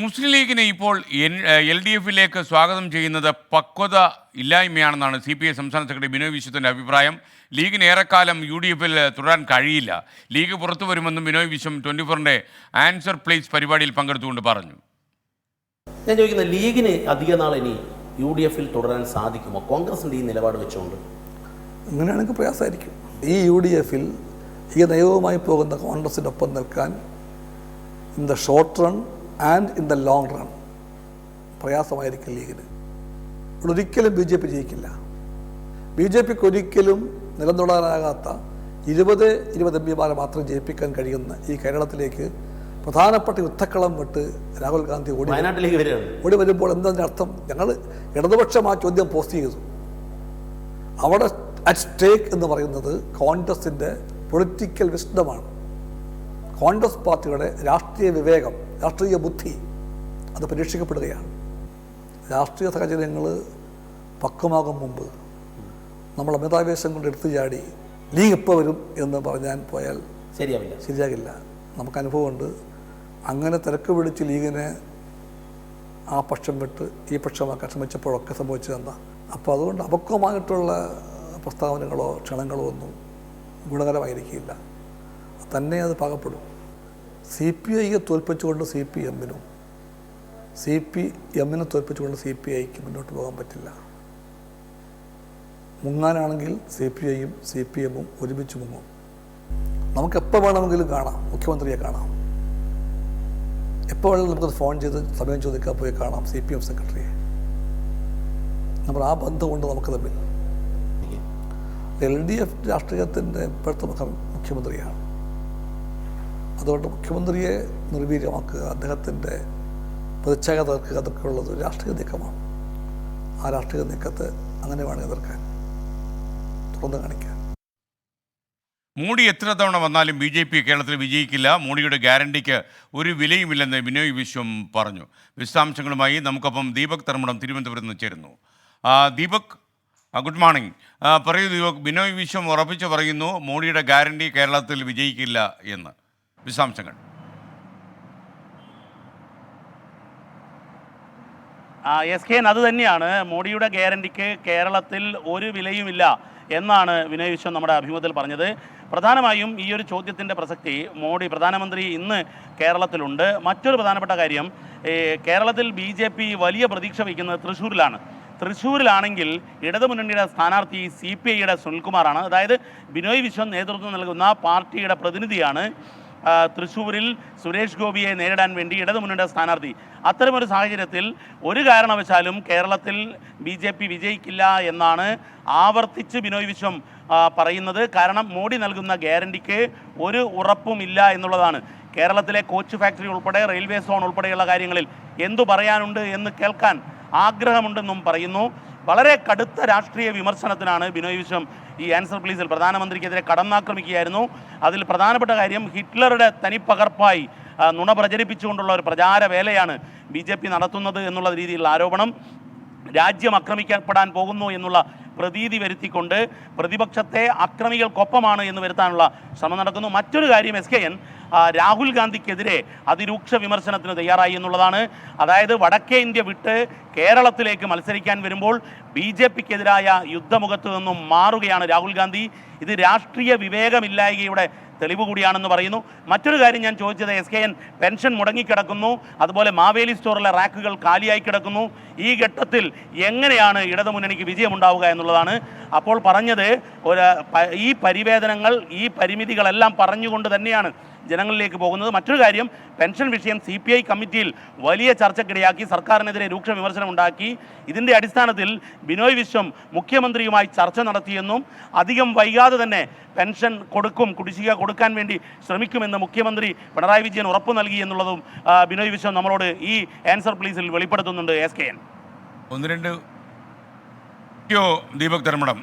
മുസ്ലിം ലീഗിനെ ഇപ്പോൾ N L D എഫിലേക്ക് സ്വാഗതം ചെയ്യുന്നത് പക്വത ഇല്ലായ്മയാണെന്നാണ് സി പി ഐ സംസ്ഥാന സെക്രട്ടറി ബിനോയ് വിശ്വത്തിന്റെ അഭിപ്രായം. ലീഗിന് ഏറെക്കാലം യു ഡി എഫിൽ തുടരാൻ കഴിയില്ല. ലീഗ് പുറത്തു വരുമെന്നും ബിനോയ് വിശ്വം ട്വന്റി ഫോറിന്റെ ആൻസർ പ്ലേസ് പരിപാടിയിൽ പങ്കെടുത്തുകൊണ്ട് പറഞ്ഞു. ഞാൻ ചോദിക്കുന്നത് ലീഗിന് അധിക നാൾ ഇനി യു ഡി എഫിൽ തുടരാൻ സാധിക്കുമോ? കോൺഗ്രസിന്റെ ഈ നിലപാട് വെച്ചുകൊണ്ട്. അങ്ങനെയാണെങ്കിൽ പ്രയാസമായിരിക്കും. ഈ യു ഡി എഫിൽ ഈ നയവുമായി പോകുന്ന കോൺഗ്രസിനൊപ്പം ഒപ്പം നിൽക്കാൻ in the short run and in the long run പ്രയാസമായിരിക്കും ലീഗിന്. ഒരിക്കലും ബി ജെ പി ജയിക്കില്ല. ബി ജെ പിക്ക് ഒരിക്കലും നിലനിർത്താനാകാത്ത ഇരുപത് ഇരുപത് എം പിമാരെ മാത്രം ജയിപ്പിക്കാൻ കഴിയുന്ന ഈ കേരളത്തിലേക്ക് പ്രധാനപ്പെട്ട യുദ്ധക്കളം വിട്ട് രാഹുൽ ഗാന്ധി ഓടി വയനാട്ടിലേക്ക് വരികയാണ് ഓടി വരുമ്പോൾ എന്താ അർത്ഥം? ഞങ്ങൾ ഇടതുപക്ഷം ആ ചോദ്യം പോസ്റ്റ് ചെയ്തു. അവിടെ അറ്റ് സ്റ്റേക്ക് എന്ന് പറയുന്നത് കോൺഗ്രസിന്റെ പൊളിറ്റിക്കൽ വിശദമാണ് കോൺഗ്രസ് പാർട്ടിയുടെ രാഷ്ട്രീയ വിവേകം രാഷ്ട്രീയ ബുദ്ധി അത് പരീക്ഷിക്കപ്പെടുകയാണ്. രാഷ്ട്രീയ സാഹചര്യങ്ങൾ പക്വമാകും മുമ്പ് നമ്മൾ അമിതാവേശം കൊണ്ട് എടുത്തു ചാടി ലീഗ് ഇപ്പോൾ വരും എന്ന് പറഞ്ഞാൽ പോയാൽ ശരിയാവില്ല. ശരിയാകില്ല. നമുക്ക് അനുഭവമുണ്ട്. അങ്ങനെ തിരക്ക് പിടിച്ച് ലീഗിനെ ആ പക്ഷം വിട്ട് ഈ പക്ഷമാക്കാൻ ശ്രമിച്ചപ്പോഴൊക്കെ സംഭവിച്ചത് എന്താ? അപ്പോൾ അതുകൊണ്ട് അപക്വമായിട്ടുള്ള പ്രസ്താവനകളോ ക്ഷണങ്ങളോ ഒന്നും ഗുണകരമായിരിക്കില്ല. തന്നെ അത് പാകപ്പെടും. സി പി ഐയെ തോൽപ്പിച്ചുകൊണ്ട് സി പി എമ്മിനും സി പി എമ്മിനെ തോൽപ്പിച്ചുകൊണ്ട് സി പി ഐക്ക് മുന്നോട്ട് പോകാൻ പറ്റില്ല. മുങ്ങാനാണെങ്കിൽ സി പി ഐയും സി പി എമ്മും ഒരുമിച്ച് മുങ്ങും. നമുക്ക് എപ്പോൾ വേണമെങ്കിലും കാണാം. മുഖ്യമന്ത്രിയെ കാണാം. എപ്പോൾ വേണമെങ്കിലും നമുക്കത് ഫോൺ ചെയ്ത് സമയം ചോദിക്കാൻ പോയി കാണാം സി പി എം സെക്രട്ടറിയെ. നമ്മൾ ആ ബന്ധമുണ്ട് നമുക്ക് തമ്മിൽ. എൽ ഡി എഫ് രാഷ്ട്രീയത്തിന്റെ ഇപ്പോഴത്തെ മുഖം മുഖ്യമന്ത്രിയാണ്. അതുകൊണ്ട് മുഖ്യമന്ത്രിയെ നിർവീര്യമാക്കുക അദ്ദേഹത്തിന്റെ പ്രതിച്ഛായ തീർക്കുക അതൊക്കെ ഉള്ളത് ഒരു രാഷ്ട്രീയ നീക്കമാണ്. ആ രാഷ്ട്രീയ നീക്കത്തെ അങ്ങനെ വേണം എതിർക്കാൻ. തുറന്നു കാണിക്കാൻ മോഡി എത്ര തവണ വന്നാലും ബി ജെ പി കേരളത്തിൽ വിജയിക്കില്ല. മോഡിയുടെ ഗ്യാരണ്ടിക്ക് ഒരു വിലയുമില്ലെന്ന് ബിനോയ് വിശ്വം പറഞ്ഞു. വിശദാംശങ്ങളുമായി നമുക്കൊപ്പം ദീപക് തർമ്മടം തിരുവനന്തപുരത്ത് നിന്ന് ചേരുന്നു. Deepak good morning. പറയൂ ദീപക് ബിനോയ് വിശ്വം ഉറപ്പിച്ച് പറയുന്നു മോഡിയുടെ ഗ്യാരണ്ടി കേരളത്തിൽ വിജയിക്കില്ല എന്ന്. വിശദാംശങ്ങൾ. എസ് കെ അത് തന്നെയാണ്. മോഡിയുടെ ഗ്യാരണ്ടിക്ക് കേരളത്തിൽ ഒരു വിലയുമില്ല എന്നാണ് വിനയ് വിശ്വം നമ്മുടെ അഭിമുഖത്തിൽ പറഞ്ഞത്. പ്രധാനമായും ഈ ഒരു ചോദ്യത്തിന്റെ പ്രസക്തി മോഡി പ്രധാനമന്ത്രി ഇന്ന് കേരളത്തിലുണ്ട്. മറ്റൊരു പ്രധാനപ്പെട്ട കാര്യം കേരളത്തിൽ ബി ജെ പി വലിയ പ്രതീക്ഷ വയ്ക്കുന്നത് തൃശ്ശൂരിലാണ്. തൃശ്ശൂരിലാണെങ്കിൽ ഇടതുമുന്നണിയുടെ സ്ഥാനാർത്ഥി സി പി ഐയുടെ സുനിൽകുമാറാണ്. അതായത് ബിനോയ് വിശ്വം നേതൃത്വം നൽകുന്ന പാർട്ടിയുടെ പ്രതിനിധിയാണ് തൃശ്ശൂരിൽ സുരേഷ് ഗോപിയെ നേരിടാൻ വേണ്ടി ഇടതുമുന്നണിയുടെ സ്ഥാനാർത്ഥി. അത്തരമൊരു സാഹചര്യത്തിൽ ഒരു കാരണവശാലും കേരളത്തിൽ ബി ജെ പി വിജയിക്കില്ല എന്നാണ് ആവർത്തിച്ച് ബിനോയ് വിശ്വം പറയുന്നത്. കാരണം മോഡി നൽകുന്ന ഗ്യാരണ്ടിക്ക് ഒരു ഉറപ്പുമില്ല എന്നുള്ളതാണ്. കേരളത്തിലെ കോച്ച് ഫാക്ടറി ഉൾപ്പെടെ റെയിൽവേ സോൺ ഉൾപ്പെടെയുള്ള കാര്യങ്ങളിൽ എന്തു പറയാനുണ്ട് എന്ന് കേൾക്കാൻ ആഗ്രഹമുണ്ടെന്നും പറയുന്നു. വളരെ കടുത്ത രാഷ്ട്രീയ വിമർശനത്തിനാണ് ബിനോയ് വിശ്വം ഈ ആൻസർ പ്ലീസിൽ പ്രധാനമന്ത്രിക്കെതിരെ കടന്നാക്രമിക്കുകയായിരുന്നു അതിൽ പ്രധാനപ്പെട്ട കാര്യം ഹിറ്റ്ലറുടെ തനിപ്പകർപ്പായി പകർപ്പായി നുണ പ്രചരിപ്പിച്ചുകൊണ്ടുള്ള ഒരു പ്രചാര വേലയാണ് ബി ജെ പി നടത്തുന്നത് എന്നുള്ള രീതിയിലുള്ള ആരോപണം രാജ്യം ആക്രമിക്കപ്പെടാൻ പോകുന്നു എന്നുള്ള പ്രതീതി വരുത്തിക്കൊണ്ട് പ്രതിപക്ഷത്തെ അക്രമികൾക്കൊപ്പമാണ് എന്ന് വരുത്താനുള്ള ശ്രമം നടക്കുന്നു മറ്റൊരു കാര്യം എസ് കെ എൻ രാഹുൽ ഗാന്ധിക്കെതിരെ അതിരൂക്ഷ വിമർശനത്തിന് തയ്യാറായി എന്നുള്ളതാണ്. അതായത് വടക്കേ ഇന്ത്യ വിട്ട് കേരളത്തിലേക്ക് മത്സരിക്കാൻ വരുമ്പോൾ ബി ജെ പിക്കെതിരായ യുദ്ധമുഖത്ത് നിന്നും മാറുകയാണ് രാഹുൽ ഗാന്ധി. ഇത് രാഷ്ട്രീയ വിവേകമില്ലായ്കയുടെ തെളിവ് കൂടിയാണെന്ന് പറയുന്നു. മറ്റൊരു കാര്യം ഞാൻ ചോദിച്ചത് എസ് കെ എൻ പെൻഷൻ മുടങ്ങിക്കിടക്കുന്നു. അതുപോലെ മാവേലി സ്റ്റോറിലെ റാക്കുകൾ കാലിയായി കിടക്കുന്നു. ഈ ഘട്ടത്തിൽ എങ്ങനെയാണ് ഇടതുമുന്നണിക്ക് വിജയമുണ്ടാവുക എന്നുള്ളതാണ്. അപ്പോൾ പറഞ്ഞത് ഒരു ഈ പരിവേദനങ്ങൾ ഈ പരിമിതികളെല്ലാം പറഞ്ഞുകൊണ്ട് തന്നെയാണ് ജനങ്ങളിലേക്ക് പോകുന്നത്. മറ്റൊരു കാര്യം പെൻഷൻ വിഷയം സി പി ഐ കമ്മിറ്റിയിൽ വലിയ ചർച്ചക്കിടയാക്കി. സർക്കാരിനെതിരെ രൂക്ഷ വിമർശനം ഉണ്ടാക്കി ഇതിന്റെ അടിസ്ഥാനത്തിൽ ബിനോയ് വിശ്വം മുഖ്യമന്ത്രിയുമായി ചർച്ച നടത്തിയെന്നും അധികം വൈകാതെ തന്നെ പെൻഷൻ കൊടുക്കും കുടിശ്ശിക കൊടുക്കാൻ വേണ്ടി ശ്രമിക്കുമെന്ന് മുഖ്യമന്ത്രി പിണറായി വിജയൻ ഉറപ്പു നൽകി എന്നുള്ളതും ബിനോയ് വിശ്വം നമ്മളോട് ഈ ആൻസർ പ്ലീസിൽ വെളിപ്പെടുത്തുന്നുണ്ട് എസ് കെ എൻ. ഒന്ന് രണ്ട്. ദീപക് ധർമ്മടം.